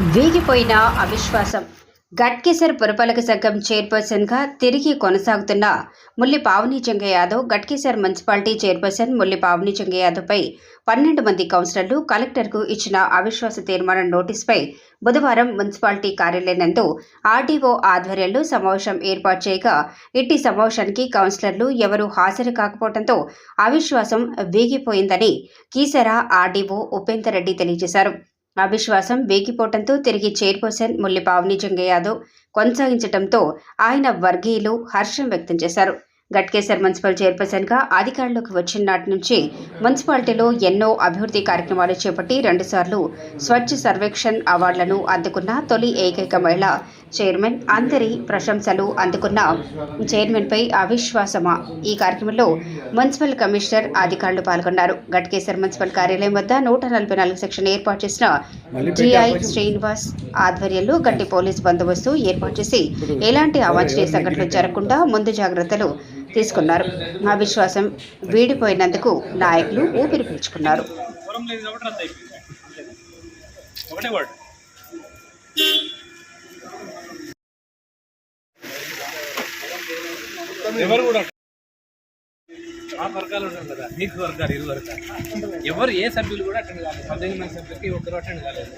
వీగిపోయిన అవిశ్వాసం. గట్కేసర్ పురపాలక సంఘం చైర్పర్సన్గా తిరిగి కొనసాగుతున్న ముల్లి పావని చెంగ యాదవ్ గట్కేసర్ మున్సిపాలిటీ చైర్పర్సన్ ముల్లి పావని చెంగ యాదవ్పై పన్నెండు మంది కౌన్సిలర్లు కలెక్టర్కు ఇచ్చిన అవిశ్వాస తీర్మానం నోటీసుపై బుధవారం మున్సిపాలిటీ కార్యాలయం ఆర్డీఓ ఆధ్వర్యంలో సమావేశం ఏర్పాటు చేయగా ఇట్టి సమావేశానికి కౌన్సిలర్లు ఎవరూ హాజరు కాకపోవడంతో అవిశ్వాసం వీగిపోయిందని కీసర ఆర్డీఓ ఉపేందర్ రెడ్డి తెలియజేశారు. అవిశ్వాసం వేగిపోవటంతో తిరిగి చైర్పర్సన్ ముల్లి పావని జంగ యాదవ్ కొనసాగించడంతో ఆయన వర్గీయులు హర్షం వ్యక్తం చేశారు. గట్కేసర్ మున్సిపల్ చైర్పర్సన్గా అధికారంలోకి వచ్చిన నాటి నుంచి మున్సిపాలిటీలో ఎన్నో అభివృద్ధి కార్యక్రమాలు చేపట్టి రెండుసార్లు స్వచ్ఛ సర్వేక్షణ్ అవార్డులను అందుకున్న తొలి ఏకైక మహిళ చైర్మన్ అందరి ప్రశంసలు అందుకున్న చైర్మన్పై అవిశ్వాసమా? ఈ కార్యక్రమంలో మున్సిపల్ కమిషనర్ అధికారులు పాల్గొన్నారు. గట్కేసర్ మున్సిపల్ కార్యాలయం వద్ద నూట నలభై నాలుగు సెక్షన్ ఏర్పాటు చేసిన జిఐ శ్రీనివాస్ ఆధ్వర్యంలో గట్టి పోలీస్ బందోబస్తు ఏర్పాటు చేసి ఎలాంటి అవాంఛనీయ సంఘటనలు జరగకుండా ముందు జాగ్రత్తలు తీసుకున్నారు. అవిశ్వాసం వీడిపోయినందుకు నాయకులు ఊపిరి పీల్చుకున్నారు. ఎవరు కూడా ఆ వర్గాలు కదా మీకు వర్గాలు ఇరు వర్గాలు. ఎవరు ఏ సభ్యులు కూడా అటెండ్ కాలేదు. పద్దెనిమిది మంది సభ్యులకి ఒక్కరు అటెండ్ కాలేదు.